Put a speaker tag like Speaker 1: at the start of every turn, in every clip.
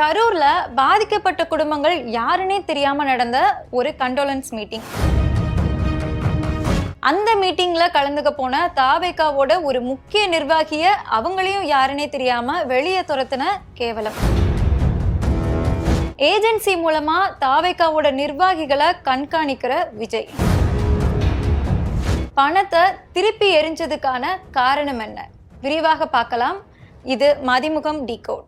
Speaker 1: கரூர்ல பாதிக்கப்பட்ட குடும்பங்கள் யாருன்னே தெரியாம நடந்த ஒரு கண்டோலன்ஸ் மீட்டிங் அந்த மீட்டிங்ல கலந்துக்க போன தாவேகாவோட ஒரு முக்கிய நிர்வாகிய அவங்களையும் யாருன்னே தெரியாம வெளியே துரத்தின கேவலம். ஏஜென்சி மூலமா தாவேகாவோட நிர்வாகிகளை கண்காணிக்கிற விஜய். பணத்தை திருப்பி எரிஞ்சதுக்கான காரணம் என்ன? விரிவாக பார்க்கலாம். இது மதிமுகம் டிகோட்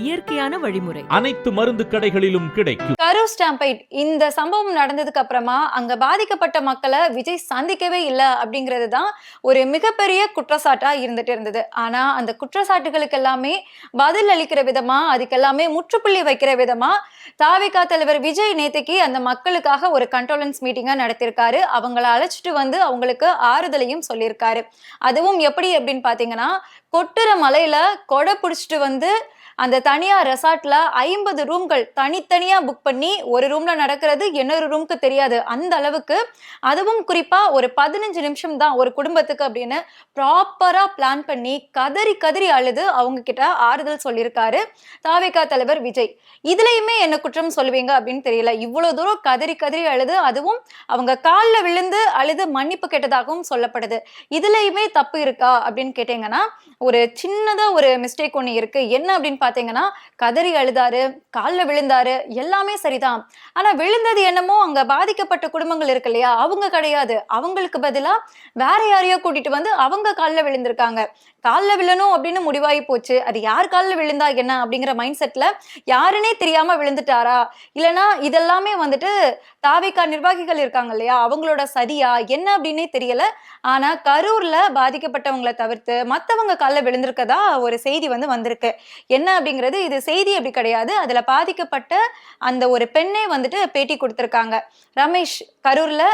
Speaker 2: இயற்கையான வழிமுறை.
Speaker 3: அனைத்து மருந்து கடைகளிலும் கிடைக்கும்.
Speaker 1: கரூர் ஸ்டாம்பைட் இந்த சம்பவம் நடந்ததுக்கு அப்புறமா அங்க பாதிக்கப்பட்ட மக்களை விஜய் சந்திக்கவே இல்லை அப்படிங்கிறது தான் ஒரு மிகப்பெரிய குற்றச்சாட்டா இருந்துட்டு இருந்தது. ஆனா அந்த குற்றச்சாட்டுகளுக்கு எல்லாமே பதில் அளிக்கிற விதமா அதுக்கு எல்லாமே முற்றுப்புள்ளி வைக்கிற விதமா தாவிகா தலைவர் விஜய் நேத்துக்கு அந்த மக்களுக்காக ஒரு கண்ட்ரோலன்ஸ் மீட்டிங்கா நடத்தியிருக்காரு. அவங்கள அழைச்சிட்டு வந்து அவங்களுக்கு ஆறுதலையும் சொல்லியிருக்காரு. அதுவும் எப்படி அப்படின்னு பாத்தீங்கன்னா கொட்டுற மலையில கொடை பிடிச்சிட்டு வந்து அந்த தனியார் ரெசார்ட்ல ஐம்பது ரூம்கள் தனித்தனியா புக் பண்ணி ஒரு ரூம்ல நடக்கிறது இன்னொரு ரூம்க்கு தெரியாது. அந்த அளவுக்கு அதுவும் குறிப்பா ஒரு பதினஞ்சு நிமிஷம் தான் ஒரு குடும்பத்துக்கு அப்படின்னு ப்ராப்பரா பிளான் பண்ணி கதறி கதறி அழுது அவங்க கிட்ட ஆறுதல் சொல்லியிருக்காரு தாவேகா தலைவர் விஜய். இதுலயுமே என்ன குற்றம் சொல்லுவீங்க அப்படின்னு தெரியல. இவ்வளவு தூரம் கதறி கதறி அழுது அதுவும் அவங்க காலில் விழுந்து அழுது மன்னிப்பு கேட்டதாகவும் சொல்லப்படுது. இதுலயுமே தப்பு இருக்கா அப்படின்னு கேட்டீங்கன்னா ஒரு சின்னதா ஒரு மிஸ்டேக் ஒன்று இருக்கு. என்ன அப்படின்னு பார்த்தீங்கன்னா கதறி அழுதாரு காலில் விழுந்தாரு எல்லாமே சரிதான். ஆனா விழுந்தது என்னமோ அங்க பாதிக்கப்பட்ட குடும்பங்கள் இருக்கு இல்லையா? அவங்க கிடையாது. அவங்களுக்கு பதிலா வேற யாரையோ கூட்டிட்டு வந்து அவங்க காலில் விழுந்திருக்காங்க. காலில் விழணும் அப்படின்னு முடிவாகி போச்சு. அது யார் காலில் விழுந்தா என்ன அப்படிங்கிற மைண்ட் செட்டில் யாருன்னே தெரியாம விழுந்துட்டாரா? இல்லைனா இதெல்லாமே வந்துட்டு தாவிக்கா நிர்வாகிகள் இருக்காங்க இல்லையா? அவங்களோட சரியா என்ன அப்படின்னே தெரியல. ஆனா கரூர்ல பாதிக்கப்பட்டவங்களை தவிர்த்து மத்தவங்க காலில் விழுந்திருக்கதா ஒரு செய்தி வந்து வந்திருக்கு. என்ன அப்படிங்கிறது இது செய்தி அப்படி கிடையாது. அதுல பாதிக்கப்பட்ட அந்த ஒரு பெண்ணே வந்துட்டு பேட்டி கொடுத்திருக்காங்க. ரமேஷ் கரூர்ல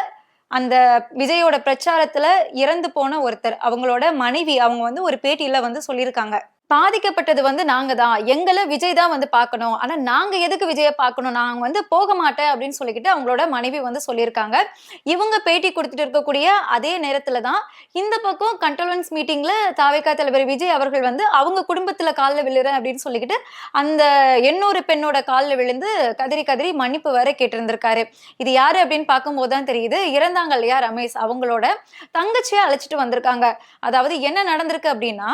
Speaker 1: அந்த விஜயோட பிரச்சாரத்துல இறந்து போன ஒருத்தர். அவங்களோட மனைவி அவங்க வந்து ஒரு பேட்டியில வந்து சொல்லியிருக்காங்க. பாதிக்கப்பட்டது வந்து நாங்க தான் எங்களை விஜய் தான் வந்து பார்க்கணும். ஆனா நாங்க எதுக்கு விஜய பார்க்கணும்? நாங்க வந்து போக மாட்டேன் அப்படின்னு சொல்லிக்கிட்டு அவங்களோட மனைவி வந்து சொல்லியிருக்காங்க. இவங்க பேட்டி கொடுத்துட்டு இருக்கக்கூடிய அதே நேரத்துல தான் இந்த பக்கம் கண்ட்ரோலன்ஸ் மீட்டிங்ல தாவேக்கா தலைவர் விஜய் அவர்கள் வந்து அவங்க குடும்பத்துல காலில் விழுறேன் அப்படின்னு சொல்லிக்கிட்டு அந்த எண்ணூறு பெண்ணோட காலில் விழுந்து கதறி கதறி மன்னிப்பு வரை கேட்டிருந்திருக்காரு. இது யாரு அப்படின்னு பார்க்கும்போது தான் தெரியுது. இறந்தாங்க இல்லையா ரமேஷ். அவங்களோட தங்கச்சியை அழைச்சிட்டு வந்திருக்காங்க. அதாவது என்ன நடந்திருக்கு அப்படின்னா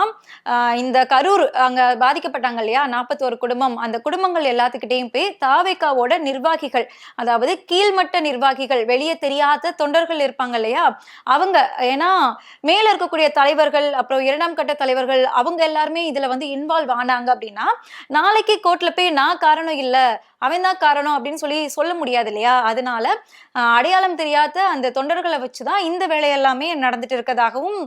Speaker 1: இந்த இந்த கரூர் அங்க பாதிக்கப்பட்டாங்க இல்லையா? நாற்பத்தோரு குடும்பம். அந்த குடும்பங்கள் எல்லாத்துக்கிட்டையும் போய் தாவேக்காவோட நிர்வாகிகள் அதாவது கீழ்மட்ட நிர்வாகிகள் வெளியே தெரியாத தொண்டர்கள் இருப்பாங்க இல்லையா? அவங்க ஏன்னா மேல இருக்கக்கூடிய தலைவர்கள் அப்புறம் இரண்டாம் கட்ட தலைவர்கள் அவங்க எல்லாருமே இதுல வந்து இன்வால்வ் ஆனாங்க அப்படின்னா நாளைக்கு கோர்ட்ல போய் நான் காரணம் இல்ல அவன் தான் காரணம் அப்படின்னு சொல்லி சொல்ல முடியாது இல்லையா? அதனால அடையாளம் தெரியாத அந்த தொண்டர்களை வச்சுதான் இந்த வேலையெல்லாமே நடந்துட்டு இருக்கதாகவும்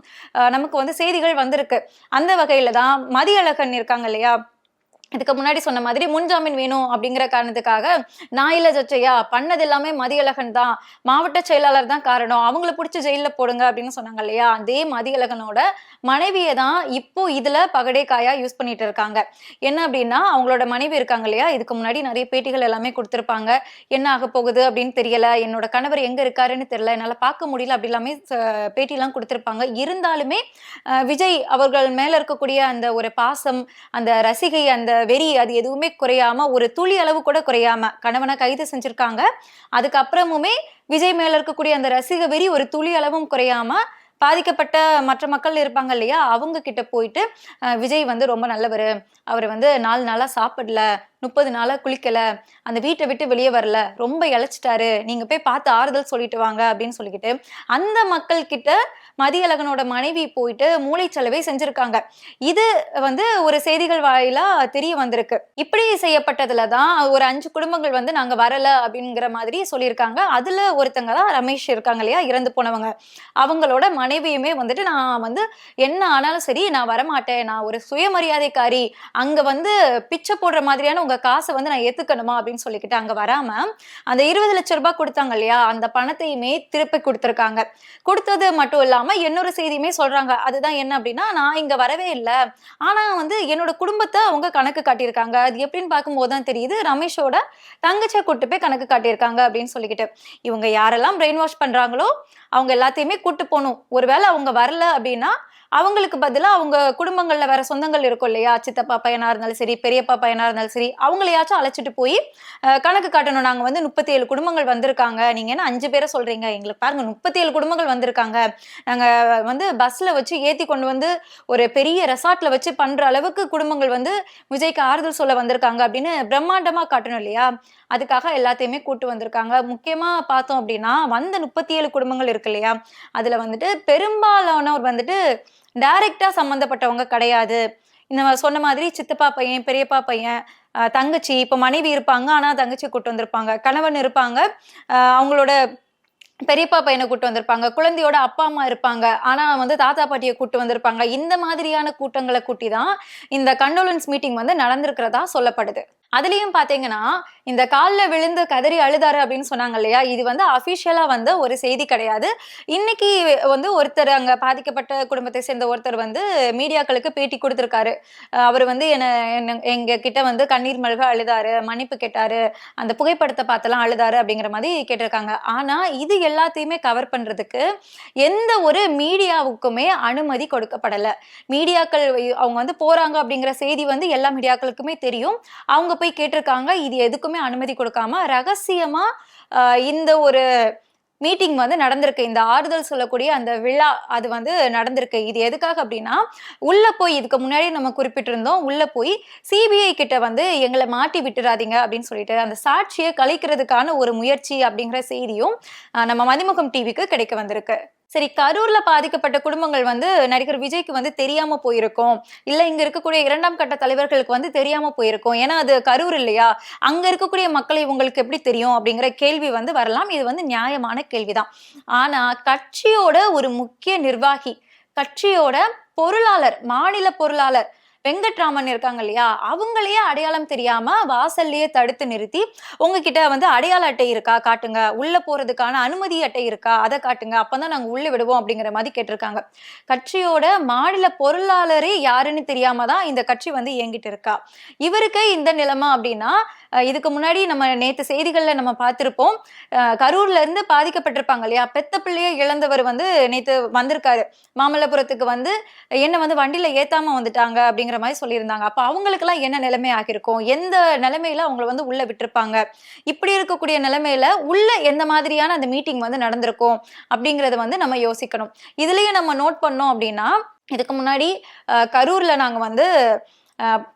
Speaker 1: நமக்கு வந்து செய்திகள் வந்திருக்கு. அந்த வகையில தான் மதியழகன் இருக்காங்க இல்லையா? இதுக்கு முன்னாடி சொன்ன மாதிரி முன்ஜாமீன் வேணும் அப்படிங்கிற காரணத்துக்காக நான் ஜச்சையா பண்ணது எல்லாமே மதியழகன் தான். மாவட்ட செயலாளர் தான் காரணம். அவங்கள பிடிச்சி ஜெயிலில் போடுங்க அப்படின்னு சொன்னாங்க இல்லையா? அதே மதியழகனோட மனைவியை தான் இப்போ இதுல பகடே காயா யூஸ் பண்ணிட்டு இருக்காங்க. என்ன அப்படின்னா அவங்களோட மனைவி இருக்காங்க இல்லையா? இதுக்கு முன்னாடி நிறைய பேட்டிகள் எல்லாமே கொடுத்துருப்பாங்க. என்ன ஆக போகுது அப்படின்னு தெரியல. என்னோட கணவர் எங்க இருக்காருன்னு தெரியல. என்னால் பார்க்க முடியல அப்படி எல்லாமே ச- பேட்டிலாம் கொடுத்துருப்பாங்க. இருந்தாலுமே விஜய் அவர்கள் மேல இருக்கக்கூடிய அந்த ஒரு பாசம் அந்த ரசிகை அந்த வெறி அது எதுவுமே குறையாம ஒரு துளி அளவு கூட குறையாம கணவனை கைது செஞ்சிருக்காங்க. அதுக்கப்புறமுமே விஜய் மேல இருக்கக்கூடிய அந்த ரசிக வெறி ஒரு துளி அளவும் குறையாம பாதிக்கப்பட்ட மற்ற மக்கள் இருப்பாங்க இல்லையா அவங்க கிட்ட போயிட்டு விஜய் வந்து ரொம்ப நல்லவர். அவர் வந்து நாலு நாளாக சாப்பிடல முப்பது நாளாக குளிக்கல அந்த வீட்டை விட்டு வெளியே வரல ரொம்ப இழைச்சிட்டாரு. நீங்கள் போய் பார்த்து ஆறுதல் சொல்லிட்டு வாங்க அப்படின்னு சொல்லிக்கிட்டு அந்த மக்கள் கிட்ட மதியழகனோட மனைவி போயிட்டு மூளைச்சலவை செஞ்சிருக்காங்க. இது வந்து ஒரு செய்திகள் வாயிலா தெரிய வந்திருக்கு. இப்படி செய்யப்பட்டதுல தான் ஒரு அஞ்சு குடும்பங்கள் வந்து நாங்க வரல அப்படிங்கிற மாதிரி சொல்லியிருக்காங்க. அதுல ஒருத்தங்க தான் ரமேஷ் இருக்காங்க இல்லையா? இறந்து போனவங்க. அவங்களோட மனைவியுமே வந்துட்டு நான் வந்து என்ன ஆனாலும் சரி நான் வரமாட்டேன். நான் ஒரு சுயமரியாதைக்காரி. அங்க வந்து பிச்சை போடுற மாதிரியான உங்க காசை வந்து நான் ஏத்துக்கணுமா அப்படின்னு சொல்லிக்கிட்டு அங்க வராம அந்த இருபது லட்சம் ரூபாய் கொடுத்தாங்க இல்லையா? அந்த பணத்தையுமே திருப்பி கொடுத்துருக்காங்க. கொடுத்தது மட்டும் இல்லாம இன்னொரு செய்தியுமே சொல்றாங்க. அதுதான் என்ன அப்படின்னா நான் இங்க வரவே இல்லை. ஆனா வந்து என்னோட குடும்பத்தை அவங்க கணக்கு காட்டியிருக்காங்க. அது எப்படின்னு பார்க்கும்போது தான் தெரியுது ரமேஷோட தங்கச்சியை கூட்டு போய் கணக்கு காட்டியிருக்காங்க அப்படின்னு சொல்லிக்கிட்டு. இவங்க யாரெல்லாம் பிரெயின் வாஷ் பண்றாங்களோ அவங்க எல்லாத்தையுமே கூட்டு போகணும். ஒருவேளை அவங்க வரல அப்படின்னா அவங்களுக்கு பதிலாக அவங்க குடும்பங்களில் வேற சொந்தங்கள் இருக்கும் இல்லையா? சித்தப்பா பையனாக இருந்தாலும் சரி பெரியப்பா பையனாக இருந்தாலும் சரி அவங்களையாச்சும் அழைச்சிட்டு போய் கணக்கு காட்டணும். நாங்கள் வந்து முப்பத்தி ஏழு குடும்பங்கள் வந்திருக்காங்க. நீங்கள் என்ன அஞ்சு பேரை சொல்கிறீங்க எங்களுக்கு பாருங்க முப்பத்தி ஏழு குடும்பங்கள் வந்திருக்காங்க. நாங்கள் வந்து பஸ்ஸில் வச்சு ஏற்றி கொண்டு வந்து ஒரு பெரிய ரெசார்ட்டில் வச்சு பண்ணுற அளவுக்கு குடும்பங்கள் வந்து விஜய்க்கு ஆறுதல் சொல்ல வந்திருக்காங்க அப்படின்னு பிரம்மாண்டமாக காட்டணும் இல்லையா? அதுக்காக எல்லாத்தையுமே கூட்டு வந்திருக்காங்க. முக்கியமாக பார்த்தோம் அப்படின்னா வந்த முப்பத்தி ஏழு குடும்பங்கள் இருக்கு இல்லையா? அதில் வந்துட்டு பெரும்பாலானவர் வந்துட்டு டைரக்டா சம்மந்தப்பட்டவங்க கிடையாது. இந்த சொன்ன மாதிரி சித்தப்பா பையன் பெரியப்பா பையன் தங்கச்சி இப்போ மனைவி இருப்பாங்க. ஆனா தங்கச்சி கூட்டு வந்திருப்பாங்க. கணவன் இருப்பாங்க. அவங்களோட பெரியப்பா பையனை கூட்டு வந்திருப்பாங்க. குழந்தையோட அப்பா அம்மா இருப்பாங்க. ஆனா வந்து தாத்தா பாட்டியை கூட்டு வந்திருப்பாங்க. இந்த மாதிரியான கூட்டங்களை கூட்டி தான் இந்த கண்டோலன்ஸ் மீட்டிங் வந்து நடந்திருக்கிறதா சொல்லப்படுது. அதுலயும் பாத்தீங்கன்னா இந்த காலில் விழுந்து கதறி அழுதாரு அப்படின்னு சொன்னாங்க இல்லையா? இது வந்து அபிஷியலா வந்த ஒரு செய்தி கிடையாது. இன்னைக்கு வந்து ஒருத்தர் அங்க பாதிக்கப்பட்ட குடும்பத்தை சேர்ந்த ஒருத்தர் வந்து மீடியாக்களுக்கு பேட்டி கொடுத்திருக்காரு. அவர் வந்து என்ன என்ன- எங்க கிட்ட வந்து கண்ணீர் மல்க அழுதாரு மன்னிப்பு கேட்டாரு அந்த புகைப்படத்தை பார்த்தெல்லாம் அழுதாரு அப்படிங்கிற மாதிரி கேட்டிருக்காங்க. ஆனா இது எல்லாத்தையுமே கவர் பண்றதுக்கு எந்த ஒரு மீடியாவுக்குமே அனுமதி கொடுக்கப்படலை. மீடியாக்கள் அவங்க வந்து போறாங்க அப்படிங்கிற செய்தி வந்து எல்லா மீடியாக்களுக்குமே தெரியும். அவங்க போய் கேட்டிருக்காங்க. இது எதுக்குமே அனுமதி கொடுக்காம ரகசியமா இந்த ஒரு மீட்டிங் வந்து நடந்திருக்கு. இந்த ஆறுதல் சொல்லக்கூடிய அந்த விழா அது வந்து நடந்திருக்கு. இது எதுக்காக அப்படின்னா உள்ள போய் இதுக்கு முன்னாடி நம்ம குறிப்பிட்டிருந்தோம். உள்ள போய் சிபிஐ கிட்ட வந்து எங்களை மாட்டி விட்டுறாதீங்க அப்படின்னு சொல்லிட்டு அந்த சாட்சியை கலைக்கிறதுக்கான ஒரு முயற்சி அப்படிங்கிற செய்தியும் நம்ம மதிமுகம் டிவிக்கு கிடைக்க வந்திருக்கு. சரி கரூர்ல பாதிக்கப்பட்ட குடும்பங்கள் வந்து நடிகர் விஜய்க்கு வந்து தெரியாம போயிருக்கும். இல்ல இங்க இருக்கக்கூடிய இரண்டாம் கட்ட தலைவர்களுக்கு வந்து தெரியாம போயிருக்கும். ஏன்னா அது கரூர் இல்லையா? அங்க இருக்கக்கூடிய மக்களை உங்களுக்கு எப்படி தெரியும்? அப்படிங்கிற கேள்வி வந்து வரலாம். இது வந்து நியாயமான கேள்விதான். ஆனா கட்சியோட ஒரு முக்கிய நிர்வாகி கட்சியோட பொருளாளர் மாநில பொருளாளர் வெங்கட்ராமன் இருக்காங்க இல்லையா அவங்களையே அடையாளம் தெரியாம வாசல்லையே தடுத்து நிறுத்தி உங்ககிட்ட வந்து அடையாள அட்டை இருக்கா காட்டுங்க. உள்ள போறதுக்கான அனுமதி அட்டை இருக்கா அதை காட்டுங்க. அப்பதான் நாங்க உள்ள விடுவோம் அப்படிங்கிற மாதிரி கேட்டிருக்காங்க. கட்சியோட மாநில பொருளாளரே யாருன்னு தெரியாம தான் இந்த கட்சி வந்து இயங்கிட்டு இருக்கா. இவருக்கு இந்த நிலைமை அப்படின்னா இதுக்கு முன்னாடி நம்ம நேற்று செய்திகளில் நம்ம பார்த்துருப்போம். கரூர்ல இருந்து பாதிக்கப்பட்டிருப்பாங்க இல்லையா? பெத்த பிள்ளையை இழந்தவர் வந்து நேற்று வந்திருக்காரு. மாமல்லபுரத்துக்கு வந்து என்ன வந்து வண்டியில ஏத்தாம வந்துட்டாங்க அப்படிங்கிற மாதிரி சொல்லியிருந்தாங்க. அப்போ அவங்களுக்குலாம் என்ன நிலைமை ஆகியிருக்கும்? எந்த நிலைமையில அவங்கள வந்து உள்ள விட்டுருப்பாங்க? இப்படி இருக்கக்கூடிய நிலைமையில உள்ள எந்த மாதிரியான அந்த மீட்டிங் வந்து நடந்திருக்கும் அப்படிங்கறத வந்து நம்ம யோசிக்கணும். இதுலயே நம்ம நோட் பண்ணோம் அப்படின்னா இதுக்கு முன்னாடி கரூர்ல நாங்க வந்து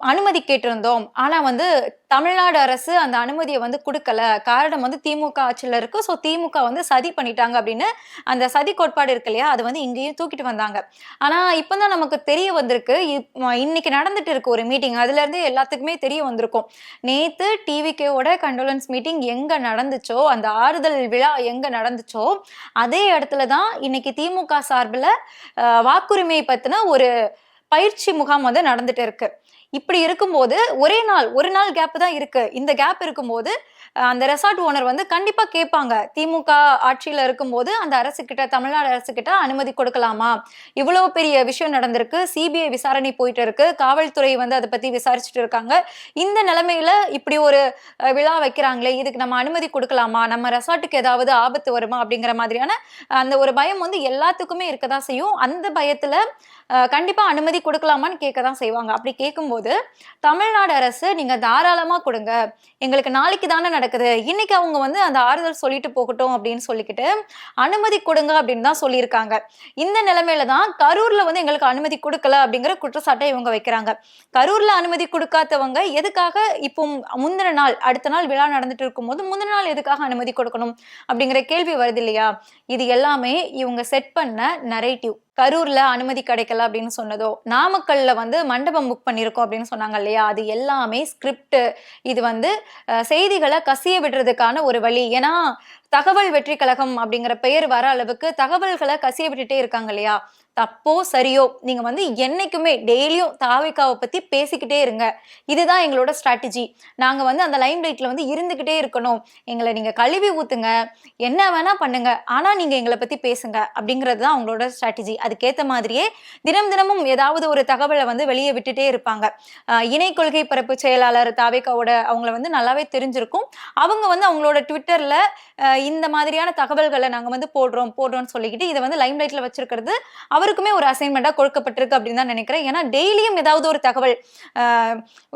Speaker 1: அனுமதி கேட்டிருந்தோம். ஆனால் வந்து தமிழ்நாடு அரசு அந்த அனுமதியை வந்து கொடுக்கல. காரணம் வந்து திமுக ஆட்சியில் இருக்கு. ஸோ திமுக வந்து சதி பண்ணிட்டாங்க அப்படின்னு அந்த சதி கோட்பாடு இருக்கு இல்லையா? அது வந்து இங்கேயும் தூக்கிட்டு வந்தாங்க. ஆனால் இப்போ தான் நமக்கு தெரிய வந்திருக்கு. இப்- இன்னைக்கு நடந்துட்டு இருக்கு ஒரு மீட்டிங் அதுலேருந்து எல்லாத்துக்குமே தெரிய வந்திருக்கும். நேற்று டிவிகேவோட கண்டோலன்ஸ் மீட்டிங் எங்கே நடந்துச்சோ அந்த ஆறுதல் விழா எங்கே நடந்துச்சோ அதே இடத்துல தான் இன்னைக்கு திமுக சார்பில் வாக்குரிமை பற்றின ஒரு பயிற்சி முகாம் வந்து நடந்துட்டு இருக்கு. இப்படி இருக்கும்போது ஒரே நாள் ஒரு நாள் கேப் தான் இருக்கு. இந்த கேப் இருக்கும்போது அந்த ரெசார்ட் ஓனர் வந்து கண்டிப்பா கேட்பாங்க திமுக ஆட்சியில இருக்கும்போது அந்த அரசு கிட்ட தமிழ்நாடு அரசு கிட்ட அனுமதி கொடுக்கலாமா? இவ்வளவு பெரிய விஷயம் நடந்திருக்கு சிபிஐ விசாரணை போயிட்டு இருக்கு காவல்துறை வந்து அதை பத்தி விசாரிச்சுட்டு இருக்காங்க. இந்த நிலைமையில இப்படி ஒரு விழா வைக்கிறாங்களே இதுக்கு நம்ம அனுமதி கொடுக்கலாமா? நம்ம ரெசார்ட்டுக்கு ஏதாவது ஆபத்து வருமா? அப்படிங்கிற மாதிரியான அந்த ஒரு பயம் வந்து எல்லாத்துக்குமே இருக்கதான் செய்யும். அந்த பயத்துல கண்டிப்பாக அனுமதி கொடுக்கலாமான்னு கேட்க தான் செய்வாங்க. அப்படி கேட்கும்போது தமிழ்நாடு அரசு நீங்கள் தாராளமாக கொடுங்க. எங்களுக்கு நாளைக்கு தானே நடக்குது. இன்னைக்கு அவங்க வந்து அந்த ஆறுதல் சொல்லிட்டு போகட்டும் அப்படின்னு சொல்லிக்கிட்டு அனுமதி கொடுங்க அப்படின்னு தான் சொல்லியிருக்காங்க. இந்த நிலைமையில தான் கரூரில் வந்து எங்களுக்கு அனுமதி கொடுக்கல அப்படிங்கிற குற்றச்சாட்டை இவங்க வைக்கிறாங்க. கரூரில் அனுமதி கொடுக்காதவங்க எதுக்காக இப்போ முந்தின நாள் அடுத்த நாள் விழா நடந்துட்டு இருக்கும்போது முந்தின நாள் எதுக்காக அனுமதி கொடுக்கணும் அப்படிங்கிற கேள்வி வருது இல்லையா? இது எல்லாமே இவங்க செட் பண்ண நரேட்டிவ் கரூர்ல அனுமதி கிடைக்கல அப்படின்னு சொன்னதோ நாமக்கல்ல வந்து மண்டபம் புக் பண்ணியிருக்கோம் அப்படின்னு சொன்னாங்க இல்லையா? அது எல்லாமே ஸ்கிரிப்ட் இது வந்து செய்திகளை கசிய விடுறதுக்கான ஒரு வழி. ஏன்னா தகவல் வெற்றி கழகம் அப்படிங்கிற பெயர் வர அளவுக்கு தகவல்களை கசிய விட்டுட்டே இருக்காங்க இல்லையா? தப்போ சரியோ நீங்க வந்து என்னைக்குமே டெய்லியும் தாவிக்காவை பத்தி பேசிக்கிட்டே இருங்க. இதுதான் எங்களோட ஸ்ட்ராட்டஜி நாங்க வந்து அந்த லைம் லைட்ல வந்து இருந்துகிட்டே இருக்கணும். எங்களை நீங்க கழுவி ஊத்துங்க. என்ன வேணா பண்ணுங்க. ஆனா நீங்க எங்களை பத்தி பேசுங்க அப்படிங்கிறது தான் அவங்களோட ஸ்ட்ராட்டஜி அதுக்கேத்த மாதிரியே தினம் தினமும் ஏதாவது ஒரு தகவலை வந்து வெளியே விட்டுட்டே இருப்பாங்க. இணை கொள்கை பரப்பு செயலாளர் தாவேக்காவோட அவங்கள வந்து நல்லாவே தெரிஞ்சிருக்கும். அவங்க வந்து அவங்களோட ட்விட்டர்ல இந்த மாதிரியான தகவல்களை நாங்கள் வந்து போடுறோம் போடுறோம்னு சொல்லிக்கிட்டு இதை வந்து லைம் லைட்டில் வச்சிருக்கிறது அவருக்குமே ஒரு அசைன்மெண்ட்டாக கொடுக்கப்பட்டிருக்கு அப்படின்னு தான் நினைக்கிறேன். ஏன்னா டெய்லியும் ஏதாவது ஒரு தகவல்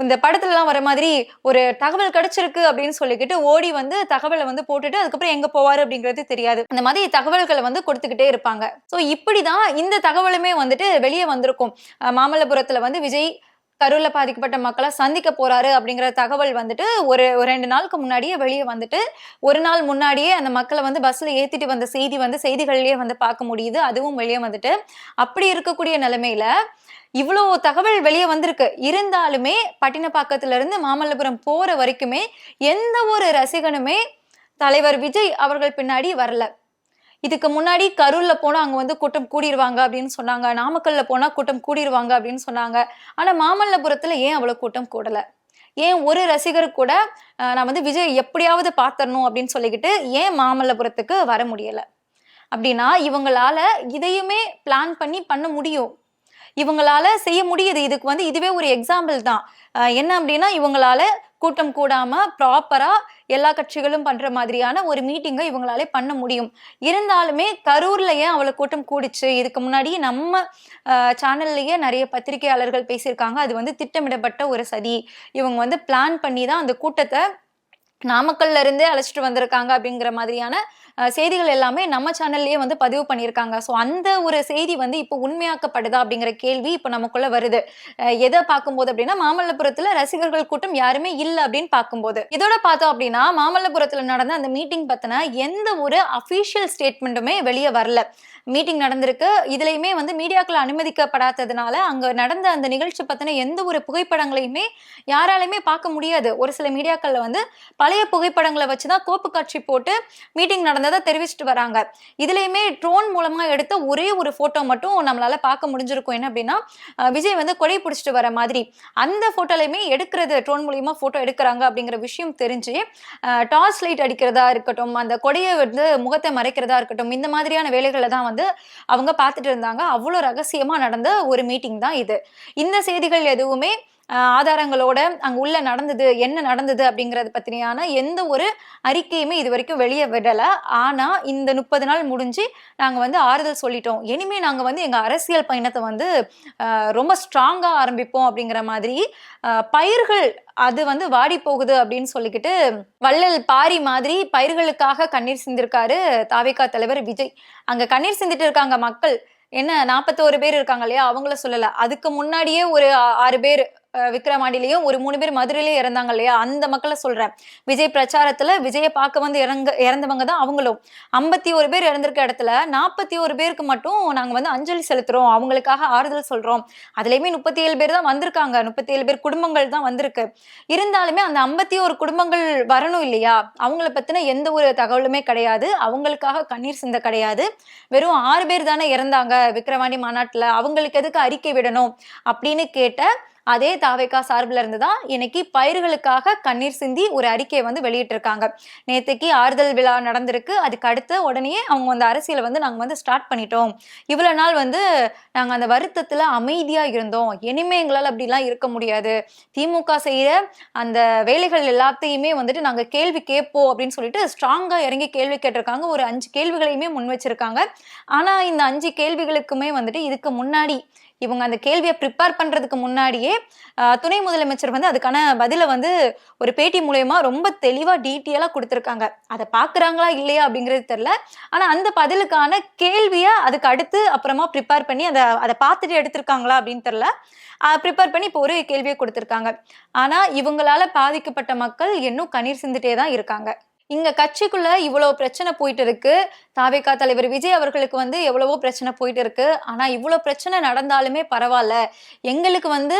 Speaker 1: இந்த படத்துலலாம் வர மாதிரி ஒரு தகவல் கிடைச்சிருக்கு அப்படின்னு சொல்லிக்கிட்டு ஓடி வந்து தகவலை வந்து போட்டுட்டு அதுக்கப்புறம் எங்கே போவார் அப்படிங்கிறது தெரியாது. அந்த மாதிரி தகவல்களை வந்து கொடுத்துக்கிட்டே இருப்பாங்க. ஸோ இப்படி தான் இந்த தகவலுமே வந்துட்டு வெளியே வந்திருக்கும். மாமல்லபுரத்தில் வந்து விஜய் கரூர்ல பாதிக்கப்பட்ட மக்களை சந்திக்க போறாரு அப்படிங்கிற தகவல் வந்துட்டு ஒரு ஒரு ரெண்டு நாளுக்கு முன்னாடியே வெளியே வந்துட்டு ஒரு நாள் முன்னாடியே அந்த மக்களை வந்து பஸ்ல ஏத்திட்டு வந்த செய்தி வந்து செய்திகள்லயே வந்து பார்க்க முடியுது. அதுவும் வெளியே வந்துட்டு. அப்படி இருக்கக்கூடிய நிலைமையில இவ்வளோ தகவல் வெளியே வந்திருக்கு. இருந்தாலுமே பட்டினப்பாக்கத்துல இருந்து மாமல்லபுரம் போற வரைக்குமே எந்த ஒரு ரசிகனுமே தலைவர் விஜய் அவர்கள் பின்னாடி வரல. இதுக்கு முன்னாடி கரூர்ல போனா அங்க வந்து கூட்டம் கூடிடுவாங்க அப்படின்னு சொன்னாங்க. நாமக்கல்ல போனா கூட்டம் கூடிடுவாங்க அப்படின்னு சொன்னாங்க. ஆனா மாமல்லபுரத்துல ஏன் அவ்வளவு கூட்டம் கூடல? ஏன் ஒரு ரசிகர் கூட நான் வந்து விஜய் எப்படியாவது பாத்தரணும் அப்படின்னு சொல்லிக்கிட்டு ஏன் மாமல்லபுரத்துக்கு வர முடியல? அப்படின்னா இவங்களால இதையுமே பிளான் பண்ணி பண்ண முடியும். இவங்களால செய்ய முடியுது. இதுக்கு வந்து இதுவே ஒரு எக்ஸாம்பிள் தான். என்ன அப்படின்னா இவங்களால கூட்டம் கூடாம ப்ராப்பரா எல்லா கட்சிகளும் பண்ற மாதிரியான ஒரு மீட்டிங்கை இவங்களாலே பண்ண முடியும். இருந்தாலுமே கரூர்ல ஏன் அவ்வளவு கூட்டம் கூடிச்சு? இதுக்கு முன்னாடி நம்ம சேனல்லையே நிறைய பத்திரிகையாளர்கள் பேசியிருக்காங்க. அது வந்து திட்டமிடப்பட்ட ஒரு சதி. இவங்க வந்து பிளான் பண்ணி தான் அந்த கூட்டத்தை நாமக்கல்ல இருந்தே அழைச்சிட்டு வந்திருக்காங்க அப்படிங்கிற மாதிரியான செய்திகள் எல்லாமே நம்ம சேனல்லயே வந்து பதிவு பண்ணியிருக்காங்க. ஸோ அந்த ஒரு செய்தி வந்து இப்போ உண்மையாக்கப்படுதா அப்படிங்கிற கேள்வி இப்போ நமக்குள்ள வருது. எதை பார்க்கும்போது அப்படின்னா மாமல்லபுரத்துல ரசிகர்கள் கூட்டம் யாருமே இல்லை அப்படின்னு பார்க்கும்போது. இதோட பார்த்தோம் அப்படின்னா மாமல்லபுரத்துல நடந்த அந்த மீட்டிங் பத்தின எந்த ஒரு அஃபிஷியல் ஸ்டேட்மெண்ட்டுமே வெளியே வரல. மீட்டிங் நடந்திருக்கு. இதுலையுமே வந்து மீடியாக்கள் அனுமதிக்கப்படாததுனால அங்கே நடந்த அந்த நிகழ்ச்சி பற்றின எந்த ஒரு புகைப்படங்களையுமே யாராலையுமே பார்க்க முடியாது. ஒரு சில மீடியாக்களில் வந்து பழைய புகைப்படங்களை வச்சு தான் கோப்பு காட்சி போட்டு மீட்டிங் நடந்ததை தெரிவிச்சிட்டு வராங்க. இதுலையுமே ட்ரோன் மூலமாக எடுத்த ஒரே ஒரு ஃபோட்டோ மட்டும் நம்மளால் பார்க்க முடிஞ்சிருக்கும். என்ன அப்படின்னா விஜய் வந்து கொடை பிடிச்சிட்டு வர மாதிரி. அந்த ஃபோட்டோலையுமே எடுக்கிறது ட்ரோன் மூலியமா ஃபோட்டோ எடுக்கிறாங்க அப்படிங்கிற விஷயம் தெரிஞ்சு டார்ச் லைட் அடிக்கிறதா இருக்கட்டும் அந்த கொடையை வந்து முகத்தை மறைக்கிறதா இருக்கட்டும் இந்த மாதிரியான வேலைகளை தான் வந்து அவங்க பார்த்துட்டு இருந்தாங்க. அவ்வளோ ரகசியமா நடந்த ஒரு மீட்டிங் தான் இது. இந்த செய்திகள் எதுவுமே ஆதாரங்களோட அங்க உள்ள நடந்தது என்ன நடந்தது அப்படிங்கறது பத்தியான எந்த ஒரு அறிக்கையுமே இது வரைக்கும் வெளியே விடல. ஆனா இந்த முப்பது நாள் முடிஞ்சு நாங்க வந்து ஆறுதல் சொல்லிட்டோம். இனிமே நாங்க வந்து எங்க அரசியல் பயணத்தை வந்து ரொம்ப ஸ்ட்ராங்கா ஆரம்பிப்போம் அப்படிங்கிற மாதிரி பயிர்கள் அது வந்து வாடி போகுது அப்படின்னு சொல்லிக்கிட்டு வள்ளல் பாரி மாதிரி பயிர்களுக்காக கண்ணீர் சிந்திருக்காரு தாவிகா தலைவர் விஜய். அங்க கண்ணீர் சிந்திட்டு இருக்காங்க மக்கள். என்ன நாற்பத்தோரு பேர் இருக்காங்க இல்லையா? அவங்கள சொல்லல. அதுக்கு முன்னாடியே ஒரு ஆறு பேர் விக்ரமாண்டிலையும் ஒரு மூணு பேர் மதுரையிலையும் இறந்தாங்க இல்லையா? அந்த மக்களை சொல்றேன். விஜய் பிரச்சாரத்துல விஜயை பார்க்க வந்து இறங்க இறந்தவங்க தான் அவங்களும். ஐம்பத்தி ஒரு பேர் இறந்திருக்க இடத்துல நாற்பத்தி ஒரு பேருக்கு மட்டும் நாங்க வந்து அஞ்சலி செலுத்துறோம். அவங்களுக்காக ஆறுதல் சொல்றோம். அதுலயுமே முப்பத்தி ஏழு பேர் தான் வந்திருக்காங்க. முப்பத்தி ஏழு பேர் குடும்பங்கள் தான் வந்திருக்கு. இருந்தாலுமே அந்த ஐம்பத்தி ஒரு குடும்பங்கள் வரணும் இல்லையா? அவங்கள பத்தின எந்த ஒரு தகவலுமே கிடையாது. அவங்களுக்காக கண்ணீர் சிந்த கிடையாது. வெறும் ஆறு பேர் தானே இறந்தாங்க விக்ரவாணி மாநாட்டுல. அவங்களுக்கு எதுக்கு அறிக்கை விடணும் அப்படின்னு கேட்ட அதே தாவேக்கா சார்பில் இருந்து தான் இன்னைக்கு பயிர்களுக்காக கண்ணீர் சிந்தி ஒரு அறிக்கையை வந்து வெளியிட்டிருக்காங்க. நேற்றுக்கு ஆறுதல் விழா நடந்திருக்கு. அதுக்கு அடுத்த உடனே அவங்க அந்த அரசியலை வந்து நாங்கள் வந்து ஸ்டார்ட் பண்ணிட்டோம். இவ்வளோ நாள் வந்து நாங்கள் அந்த வருத்தத்தில் அமைதியாக இருந்தோம். இனிமே எங்களால் அப்படிலாம் இருக்க முடியாது. திமுக செய்கிற அந்த வேலைகள் எல்லாத்தையுமே வந்துட்டு நாங்கள் கேள்வி கேட்போம் அப்படின்னு சொல்லிட்டு ஸ்ட்ராங்காக இறங்கி கேள்வி கேட்டிருக்காங்க. ஒரு அஞ்சு கேள்விகளையுமே முன் வச்சிருக்காங்க. ஆனால் இந்த அஞ்சு கேள்விகளுக்குமே வந்துட்டு இதுக்கு முன்னாடி இவங்க அந்த கேள்வியை ப்ரிப்பேர் பண்ணுறதுக்கு முன்னாடியே துணை முதலமைச்சர் வந்து அதுக்கான பதிலை வந்து ஒரு பேட்டி மூலயமா ரொம்ப தெளிவாக டீட்டெயிலாக கொடுத்துருக்காங்க. அதை பார்க்குறாங்களா இல்லையா அப்படிங்கிறது தெரில ஆனால் அந்த பதிலுக்கான கேள்வியை அதுக்கு அடுத்து அப்புறமா ப்ரிப்பேர் பண்ணி அதை அதை பார்த்துட்டு எடுத்திருக்காங்களா அப்படின்னு தெரில ப்ரிப்பேர் பண்ணி இப்போ ஒரு கேள்வியை கொடுத்துருக்காங்க. ஆனால் இவங்களால பாதிக்கப்பட்ட மக்கள் இன்னும் கண்ணீர் சிந்துட்டே தான் இருக்காங்க. இங்க கட்சிக்குள்ள இவ்வளவு பிரச்சனை போயிட்டு இருக்கு. தாவேகா தலைவர் விஜய் அவர்களுக்கு வந்து எவ்வளவோ பிரச்சனை போயிட்டு இருக்கு. ஆனா இவ்வளவு பிரச்சனை நடந்தாலுமே பரவாயில்ல. எங்களுக்கு வந்து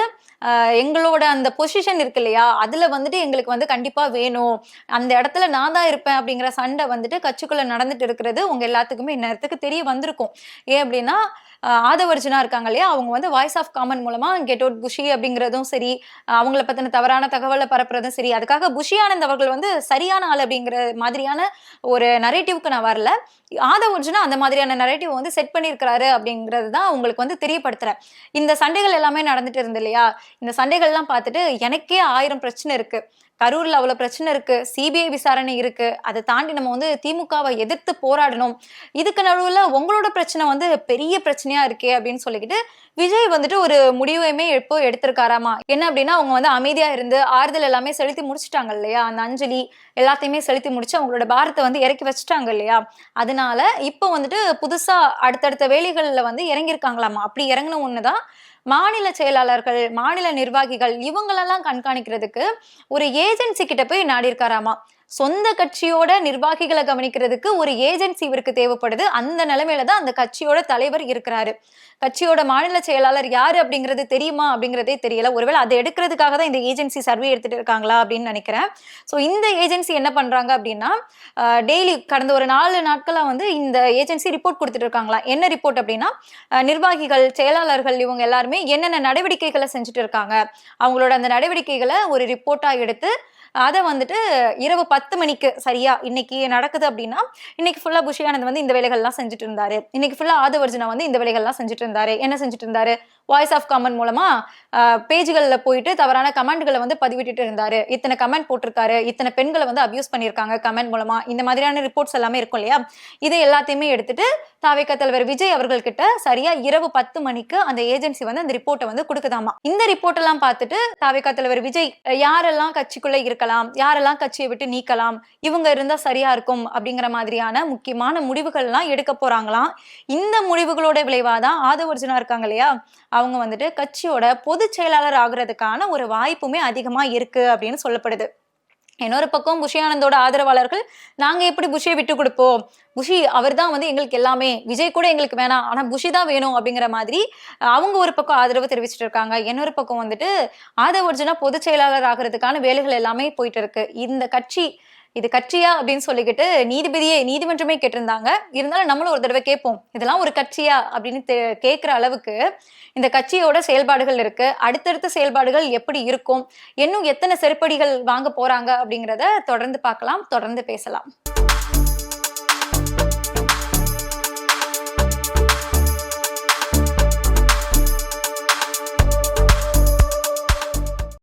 Speaker 1: எங்களோட அந்த பொசிஷன் இருக்கு இல்லையா? அதுல வந்துட்டு எங்களுக்கு வந்து கண்டிப்பா வேணும். அந்த இடத்துல நான் தான் இருப்பேன் அப்படிங்கிற சண்டை வந்துட்டு கட்சிக்குள்ள நடந்துட்டு இருக்கிறது உங்க எல்லாத்துக்குமே இந்நேரத்துக்கு தெரிய வந்திருக்கும். ஏன் அப்படின்னா ஆதவர்ஜுனா இருக்காங்க இல்லையா? அவங்க வந்து வாய்ஸ் ஆஃப் காமன் மூலமா கெட் அவுட் புஷி அப்படிங்கிறதும் சரி அவங்கள பத்தின தவறான தகவலை பரப்புறதும் சரி அதுக்காக புஷி ஆனந்த் அவர்கள் வந்து சரியான ஆள் அப்படிங்கிற மாதிரியான ஒரு நரேட்டிவ்க்கு நான் வரல. ஆதவ் அந்த மாதிரியான நரேட்டிவ் வந்து செட் பண்ணியிருக்கிறாரு அப்படிங்கிறது தான் உங்களுக்கு வந்து தெரியப்படுத்துறேன். இந்த சண்டைகள் எல்லாமே நடந்துட்டு இருந்து இல்லையா? இந்த சண்டைகள்லாம் பார்த்துட்டு எனக்கே ஆயிரம் பிரச்சனை இருக்கு. கரூரில் அவ்வளோ பிரச்சனை இருக்கு. சிபிஐ விசாரணை இருக்கு. அதை தாண்டி நம்ம வந்து திமுகவை எதிர்த்து போராடணும். இதுக்கு நடுவில் உங்களோட பிரச்சனை வந்து பெரிய பிரச்சனையா இருக்கே அப்படின்னு சொல்லிக்கிட்டு விஜய் வந்துட்டு ஒரு முடிவையுமே எப்போ எடுத்திருக்காராமா? என்ன அப்படின்னா அவங்க வந்து அமைதியாக இருந்து ஆறுதல் எல்லாமே செலுத்தி முடிச்சிட்டாங்க இல்லையா? அந்த அஞ்சலி எல்லாத்தையுமே செலுத்தி முடிச்சு அவங்களோட பாரத்தை வந்து இறக்கி வச்சுட்டாங்க இல்லையா? அதனால இப்போ வந்துட்டு புதுசா அடுத்தடுத்த வேலைகள்ல வந்து இறங்கியிருக்காங்களாமா? அப்படி இறங்கின ஒண்ணுதான் மாநில செயலாளர்கள் மாநில நிர்வாகிகள் இவங்களெல்லாம் கண்காணிக்கிறதுக்கு ஒரு ஏஜென்சி கிட்ட போய் நாடி இருக்காராமா சொந்த கட்சியோட நிர்வாகிகளை கவனிக்கிறதுக்கு ஒரு ஏஜென்சி இவருக்கு தேவைப்படுது. அந்த நிலைமையில தான் அந்த கட்சியோட தலைவர் இருக்கிறாரு. கட்சியோட மாநில செயலாளர் யாரு அப்படிங்கிறது தெரியுமா அப்படிங்கிறதே தெரியல. ஒருவேளை அதை எடுக்கிறதுக்காக தான் இந்த ஏஜென்சி சர்வே எடுத்துட்டு இருக்காங்களா அப்படின்னு நினைக்கிறேன். ஸோ இந்த ஏஜென்சி என்ன பண்றாங்க அப்படின்னா டெய்லி கடந்த ஒரு நாலு நாட்களாக வந்து இந்த ஏஜென்சி ரிப்போர்ட் கொடுத்துட்டு இருக்காங்களா? என்ன ரிப்போர்ட் அப்படின்னா நிர்வாகிகள் செயலாளர்கள் இவங்க எல்லாருமே என்னென்ன நடவடிக்கைகளை செஞ்சுட்டு இருக்காங்க? அவங்களோட அந்த நடவடிக்கைகளை ஒரு ரிப்போர்ட்டாக எடுத்து அதை வந்துட்டு இரவு பத்து மணிக்கு சரியா இன்னைக்கு நடக்குது அப்படின்னா இன்னைக்கு ஃபுல்லா புஷியானந்த் வந்து இந்த வேலைகள்லாம் செஞ்சுட்டு இருந்தாரு. இன்னைக்கு ஃபுல்லா ஆதவர்ஜுனா வந்து இந்த வேலைகள்லாம் செஞ்சுட்டு இருந்தாரு. என்ன செஞ்சுட்டு இருந்தாரு? வாய்ஸ் ஆஃப் கமெண்ட் மூலமா பேஜ்களில் போயிட்டு தவறான கமெண்ட்களை வந்து பதிவிட்டுட்டு இருந்தாரு. இத்தனை கமெண்ட் போட்டிருக்காரு இத்தனை பெண்களை வந்து அபியூஸ் பண்ணியிருக்காங்க கமெண்ட் மூலமா. இந்த மாதிரியான ரிப்போர்ட்ஸ் எல்லாமே இருக்கும் இல்லையா? இதை எல்லாத்தையுமே எடுத்துட்டு தாவேக்க தலைவர் விஜய் அவர்கள்கிட்ட சரியா இரவு பத்து மணிக்கு அந்த ஏஜென்சி வந்து அந்த ரிப்போர்ட்டை வந்து கொடுக்குதாமா? இந்த ரிப்போர்ட் எல்லாம் பார்த்துட்டு தாவேக்கா தலைவர் விஜய் யாரெல்லாம் கட்சிக்குள்ள இருக்கலாம் யாரெல்லாம் கட்சியை விட்டு நீக்கலாம் இவங்க இருந்தா சரியா இருக்கும் அப்படிங்கிற மாதிரியான முக்கியமான முடிவுகள்லாம் எடுக்க போறாங்களாம். இந்த முடிவுகளோட விளைவாதான் ஆதவர்ஜுனா இருக்காங்க இல்லையா? அவங்க வந்துட்டு கட்சியோட பொதுச் செயலாளர் ஆகுறதுக்கான ஒரு வாய்ப்புமே அதிகமாக இருக்கு அப்படின்னு சொல்லப்படுது. இன்னொரு பக்கம் புஷி ஆனந்தோட ஆதரவாளர்கள் நாங்கள் எப்படி புஷியை விட்டு கொடுப்போம்? புஷி அவர் தான் வந்து எங்களுக்கு எல்லாமே. விஜய் கூட எங்களுக்கு வேணாம். ஆனால் புஷி தான் வேணும் அப்படிங்கிற மாதிரி அவங்க ஒரு பக்கம் ஆதரவு தெரிவிச்சிட்டு இருக்காங்க. இன்னொரு பக்கம் வந்துட்டு ஆதவர்ஜுனா பொதுச் செயலாளர் ஆகிறதுக்கான வேலைகள் எல்லாமே போயிட்டு இருக்கு. இந்த கட்சி இது கட்சியா அப்படின்னு சொல்லிக்கிட்டு நீதிபதியே நீதிமன்றமே கேட்டிருந்தாங்க. இருந்தாலும் நம்மளும் ஒரு தடவை கேட்போம். இதெல்லாம் ஒரு கட்சியா அப்படின்னு கேட்குற அளவுக்கு இந்த கட்சியோட செயல்பாடுகள் இருக்கு. அடுத்தடுத்த செயல்பாடுகள் எப்படி இருக்கும்? இன்னும் எத்தனை செருப்படிகள் வாங்க போறாங்க அப்படிங்கிறத தொடர்ந்து பார்க்கலாம். தொடர்ந்து பேசலாம்.